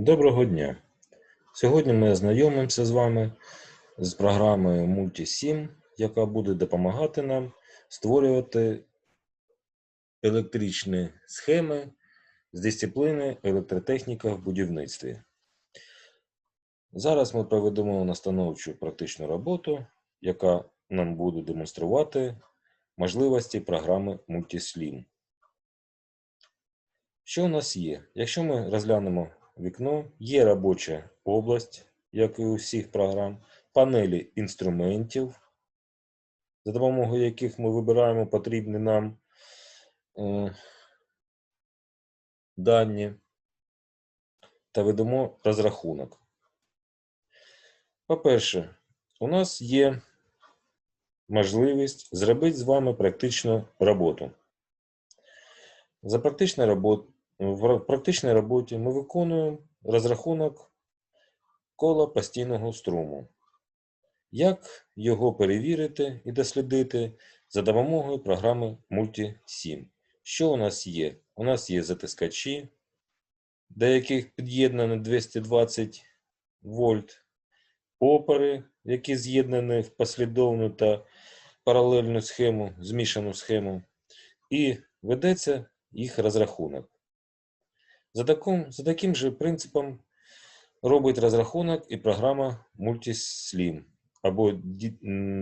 Доброго дня! Сьогодні ми ознайомимося з вами з програмою Multisim, яка буде допомагати нам створювати електричні схеми з дисципліни електротехніка в будівництві. Зараз ми проведемо настановчу практичну роботу, яка нам буде демонструвати можливості програми Multislim. Що у нас є? Якщо ми розглянемо вікно, є робоча область, як і у всіх програм, панелі інструментів, за допомогою яких ми вибираємо потрібні нам е, дані та ведемо розрахунок. По-перше, у нас є можливість зробити з вами практичну роботу. За практичну роботу в практичній роботі ми виконуємо розрахунок кола постійного струму. Як його перевірити і дослідити за допомогою програми Multisim? Що у нас є? У нас є затискачі, до яких під'єднано 220 вольт, опори, які з'єднані в послідовну та паралельну схему, змішану схему, і ведеться їх розрахунок. За таким, за таким же принципом робить розрахунок і програма Multislim, або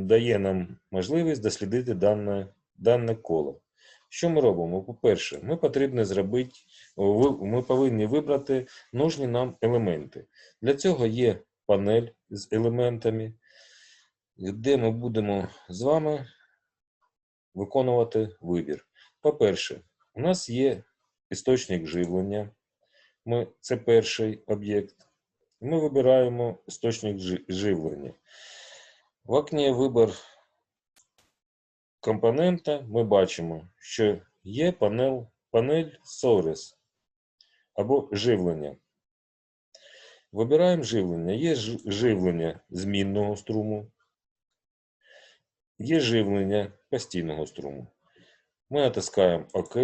дає нам можливість дослідити дане, дане коло. Що ми робимо? По-перше, ми потрібно зробити, ми повинні вибрати нужні нам елементи. Для цього є панель з елементами, де ми будемо з вами виконувати вибір. По-перше, у нас є істочник живлення. Ми, Це перший об'єкт. Ми вибираємо істочник живлення. В окні вибір компонента ми бачимо, що є панель, панель Source або живлення. Вибираємо живлення. Є живлення змінного струму, є живлення постійного струму. Ми натискаємо ОК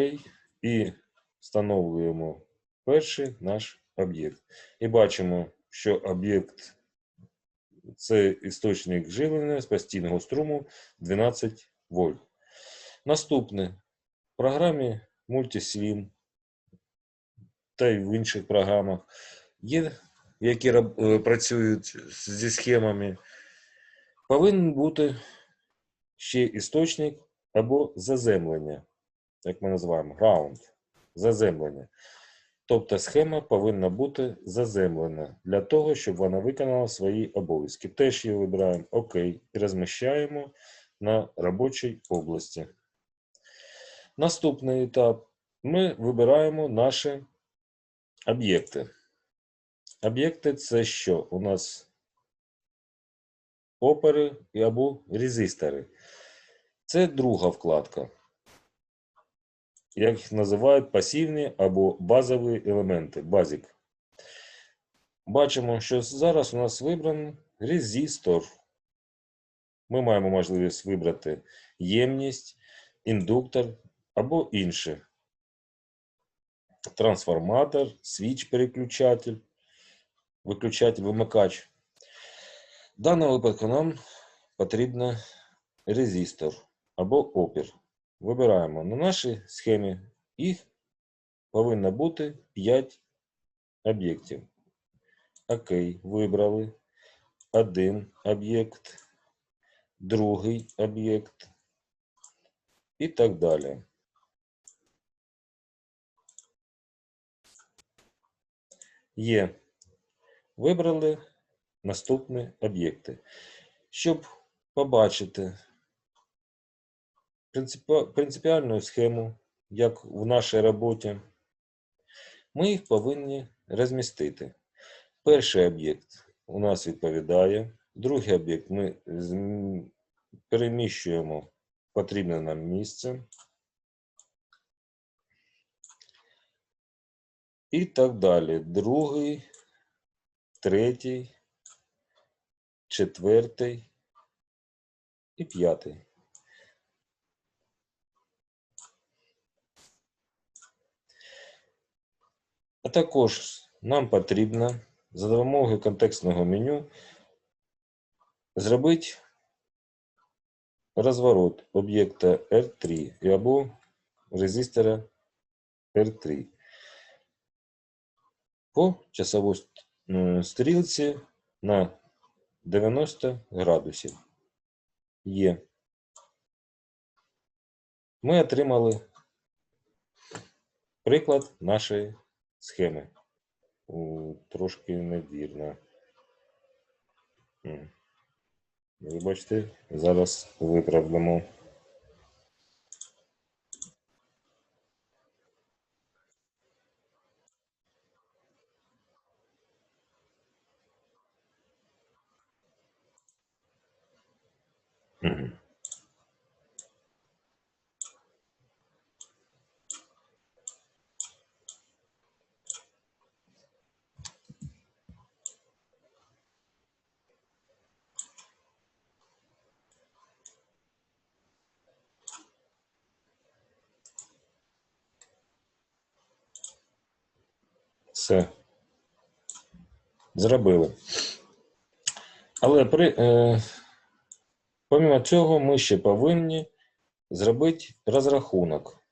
і встановлюємо перший наш об'єкт. І бачимо, що об'єкт це істочник живлення з постійного струму 12 вольт. Наступне в програмі Multislim та й в інших програмах є, які е, працюють зі схемами, повинен бути ще істочник або заземлення, як ми називаємо, ground, заземлення. Тобто схема повинна бути заземлена для того, щоб вона виконала свої обов'язки. Теж її вибираємо ОК і розміщаємо на робочій області. Наступний етап ми вибираємо наші об'єкти. Об'єкти це що? У нас опери або резистори. Це друга вкладка як їх називають пасивні або базові елементи, базик. Бачимо, що зараз у нас вибраний резистор. Ми маємо можливість вибрати ємність, індуктор або інше. Трансформатор, свіч переключатель, виключатель, вимикач. В даному випадку нам потрібен резистор або опір. Вибираємо на нашій схемі, їх повинно бути 5 об'єктів. Окей, вибрали один об'єкт, другий об'єкт і так далі. Є. Вибрали наступні об'єкти. Щоб побачити принципіальну схему, як в нашій роботі, ми їх повинні розмістити. Перший об'єкт у нас відповідає, другий об'єкт ми переміщуємо в потрібне нам місце. І так далі. Другий, третій, четвертий і п'ятий. А також нам потрібно за допомогою контекстного меню зробити розворот об'єкта R3 або резистора R3 по часовій стрілці на 90 градусів. Є. Ми отримали приклад нашої схеми. Трошки невірно. Ви бачите, зараз виправимо. Все. Зробили. Але при, е, помимо цього, ми ще повинні зробити розрахунок.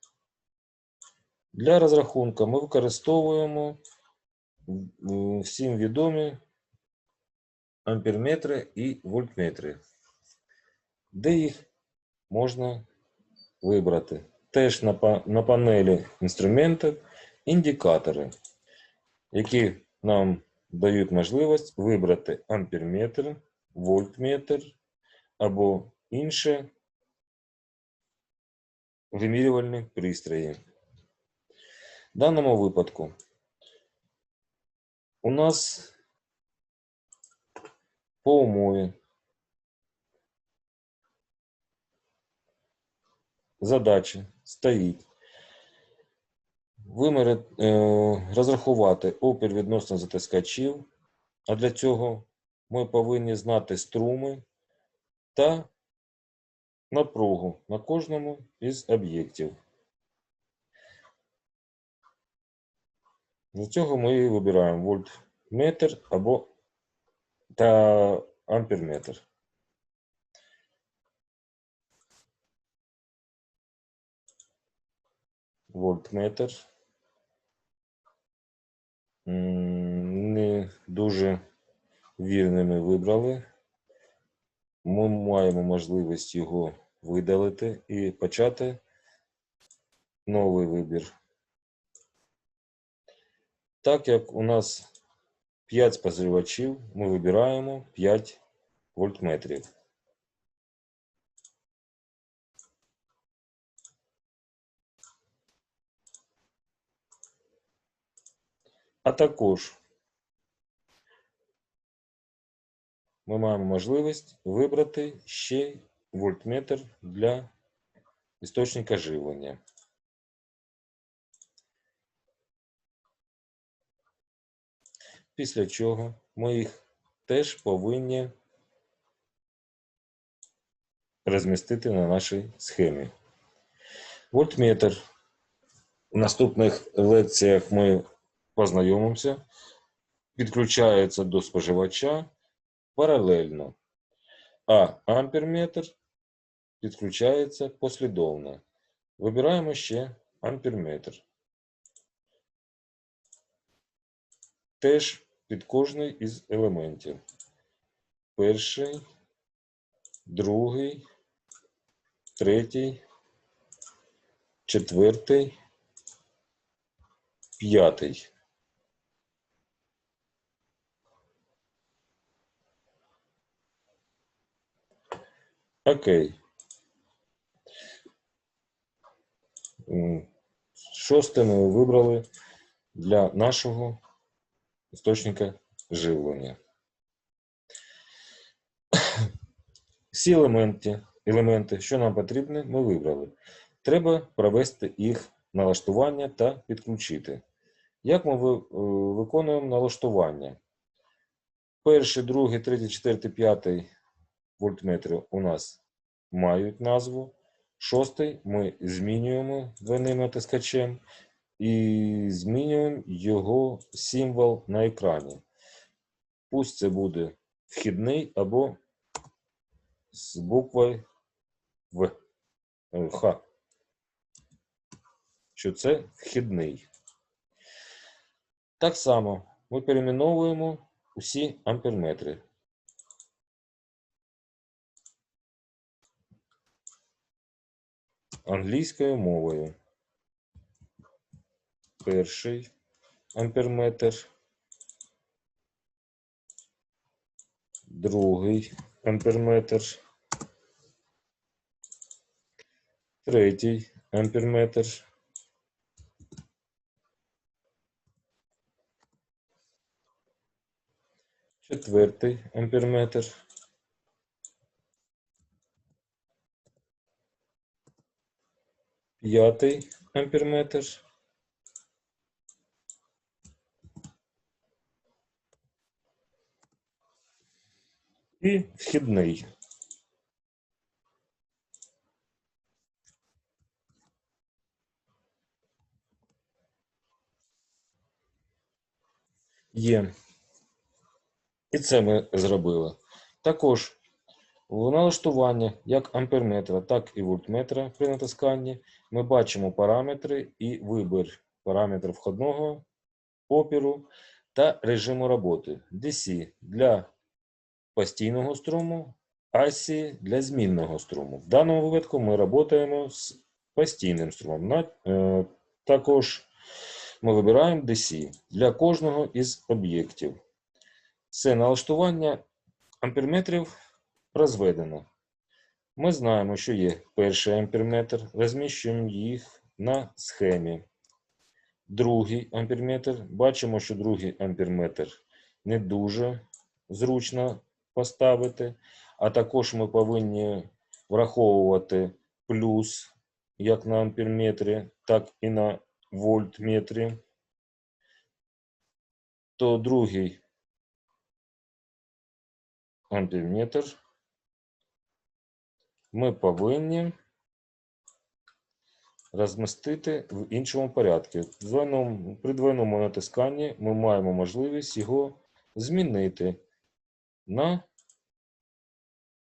Для розрахунку ми використовуємо всім відомі амперметри і вольтметри. Де їх можна вибрати? Теж на, панелі інструментів індикатори, які нам дають можливість вибрати амперметр, вольтметр або інші вимірювальні пристрої. В даному випадку у нас по умові задача стоїть виміряти, е, розрахувати опір відносно затискачів, а для цього ми повинні знати струми та напругу на кожному із об'єктів. Для цього ми вибираємо вольтметр або та амперметр. Вольтметр. Не дуже вірними вибрали. Ми маємо можливість його видалити і почати новий вибір. Так як у нас 5 споживачів, ми вибираємо 5 вольтметрів. А також ми маємо можливість вибрати ще вольтметр для істочника живлення. Після чого ми їх теж повинні розмістити на нашій схемі. Вольтметр. В наступних лекціях ми познайомимося. Підключається до споживача паралельно, а амперметр підключається послідовно. Вибираємо ще амперметр. Теж під кожний із елементів. Перший, другий, третій, четвертий, п'ятий. Окей. Шосте ми вибрали для нашого істочника живлення. Всі елементи, елементи, що нам потрібні, ми вибрали. Треба провести їх налаштування та підключити. Як ми е, виконуємо налаштування? Перший, другий, третій, четвертий, п'ятий вольтметри у нас мають назву. Шостий ми змінюємо двойним натискачем. і змінюємо його символ на екрані. Пусть це буде вхідний або з буквою В. Х. Що це вхідний. Так само ми перейменовуємо усі амперметри. Англійською мовою. Перший амперметр. Другий амперметр. Третій амперметр. Четвертий амперметр. П'ятий амперметр. І вхідний. Є. І це ми зробили. Також в налаштуванні як амперметра, так і вольтметра при натисканні ми бачимо параметри і вибір параметрів входного опіру та режиму роботи. DC для постійного струму, AC для змінного струму. В даному випадку ми працюємо з постійним струмом. Е, Також ми вибираємо DC для кожного із об'єктів. Це налаштування амперметрів розведено. Ми знаємо, що є перший амперметр, розміщуємо їх на схемі. Другий амперметр. Бачимо, що другий амперметр не дуже зручно поставити, а також ми повинні враховувати плюс як на амперметрі, так і на вольтметрі. То другий амперметр ми повинні розмістити в іншому порядку. При двойному натисканні ми маємо можливість його змінити на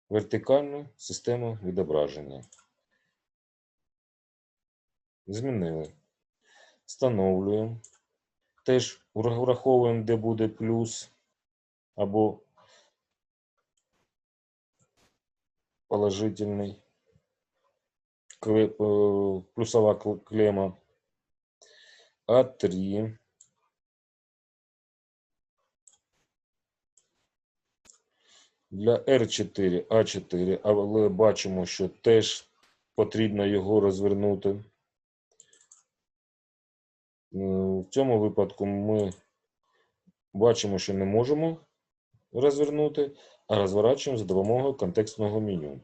вертикальну систему відображення. Змінили. Встановлюємо. Теж враховуємо, де буде плюс або положительный, э, плюсовая клемма, А3, для R4, A4, але бачимо, що теж потрібно його розвернути. Е, В цьому випадку ми бачимо, що не можемо розвернути, розворачуємо за допомогою контекстного меню.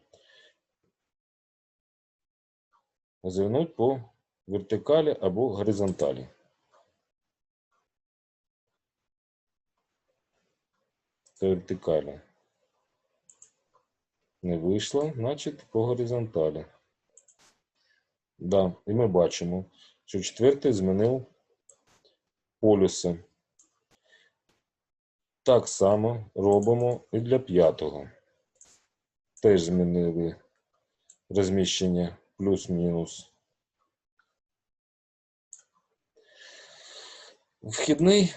Розвернуть по вертикалі або горизонталі. По вертикалі. Не вийшло, значить по горизонталі. Да, і ми бачимо, що четвертий змінив полюси. Так само робимо і для п'ятого. Теж змінили розміщення плюс-мінус. Вхідний,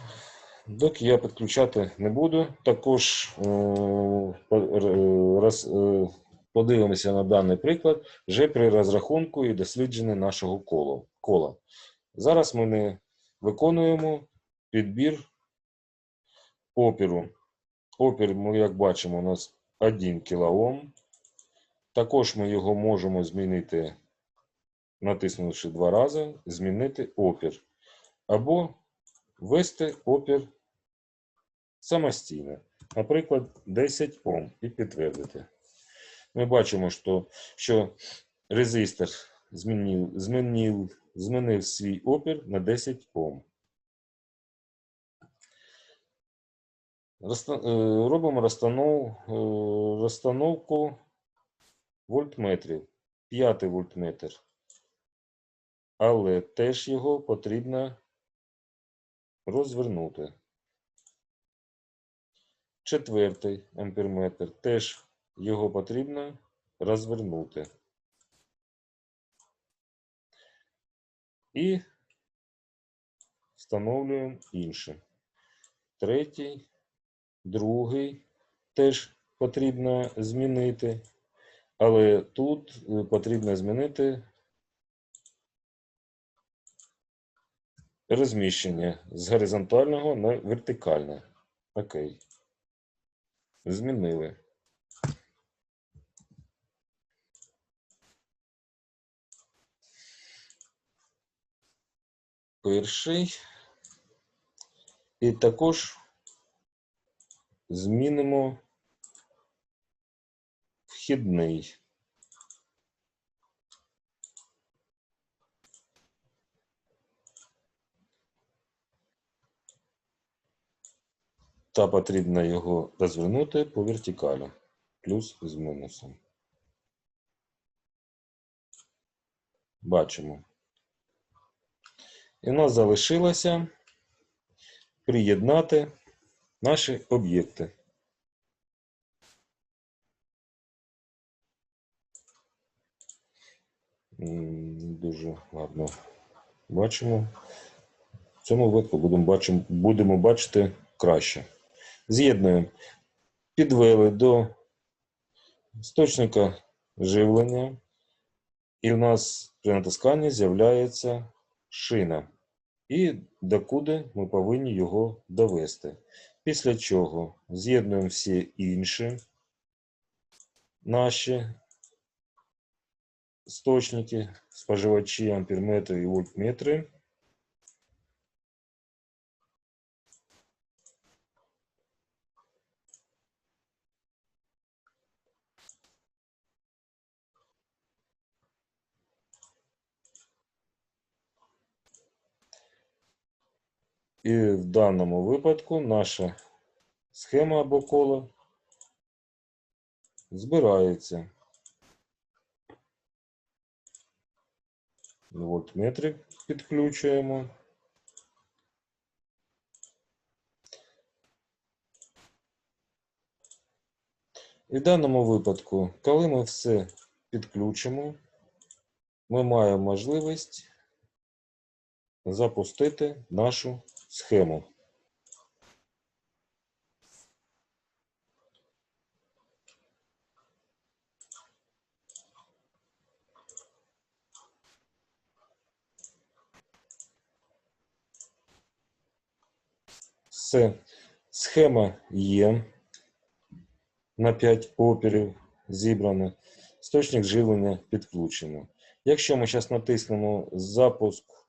доки я підключати не буду. Також е, роз- е, подивимося на даний приклад вже при розрахунку і дослідженні нашого кола. Зараз ми не виконуємо підбір опіру. Опір, ми, як бачимо, у нас 1 кОм. Також ми його можемо змінити, натиснувши два рази, змінити опір. Або ввести опір самостійно. Наприклад, 10 Ом і підтвердити. Ми бачимо, що, що резистор змінив, змінив, змінив свій опір на 10 Ом. Розста- е, Робимо розстанов, е, розстановку вольтметрів. П'ятий вольтметр. але теж його потрібно розвернути. Четвертий амперметр теж його потрібно розвернути. І встановлюємо інше. Третій, другий теж потрібно змінити, але тут е, потрібно змінити розміщення з горизонтального на вертикальне. Окей. Змінили. Перший. І також змінимо вхідний. Та потрібно його розвернути по вертикалі. Плюс з мінусом. Бачимо. І в нас залишилося приєднати наші об'єкти. Дуже гарно бачимо. В цьому випадку будемо, бачимо, будемо бачити краще. З'єднуємо. Підвели до істочника живлення, і в нас при натисканні з'являється шина. І докуди ми повинні його довести. Після чого з'єднуємо всі інші наші істочники, споживачі, амперметри і вольтметри. І в даному випадку наша схема або коло збирається. Вольтметрик підключуємо. І в даному випадку, коли ми все підключимо, ми маємо можливість запустити нашу схему. Все. Схема є на 5 опірів зібрана. Істочник живлення підключено. Якщо ми зараз натиснемо запуск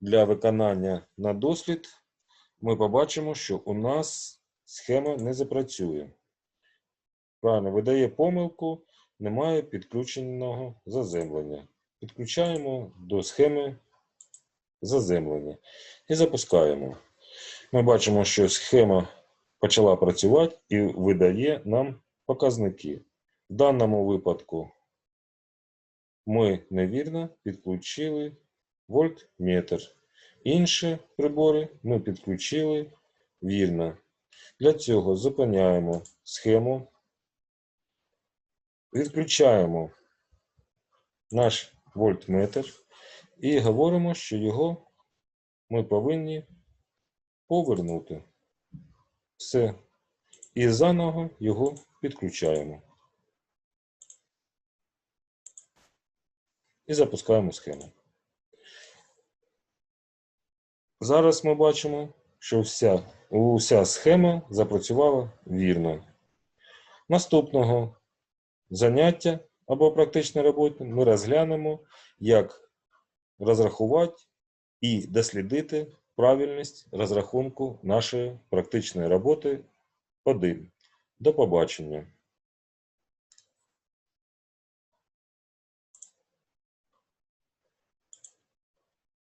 для виконання на дослід, ми побачимо, що у нас схема не запрацює. Правильно, видає помилку, немає підключеного заземлення. Підключаємо до схеми заземлення і запускаємо. Ми бачимо, що схема почала працювати і видає нам показники. В даному випадку ми невірно підключили вольтметр. Інші прибори ми підключили вірно. Для цього зупиняємо схему, відключаємо наш вольтметр і говоримо, що його ми повинні повернути. Все. І заново його підключаємо. І запускаємо схему. Зараз ми бачимо, що вся, уся схема запрацювала вірно. Наступного заняття або практичної роботи ми розглянемо, як розрахувати і дослідити правильність розрахунку нашої практичної роботи 1. До побачення.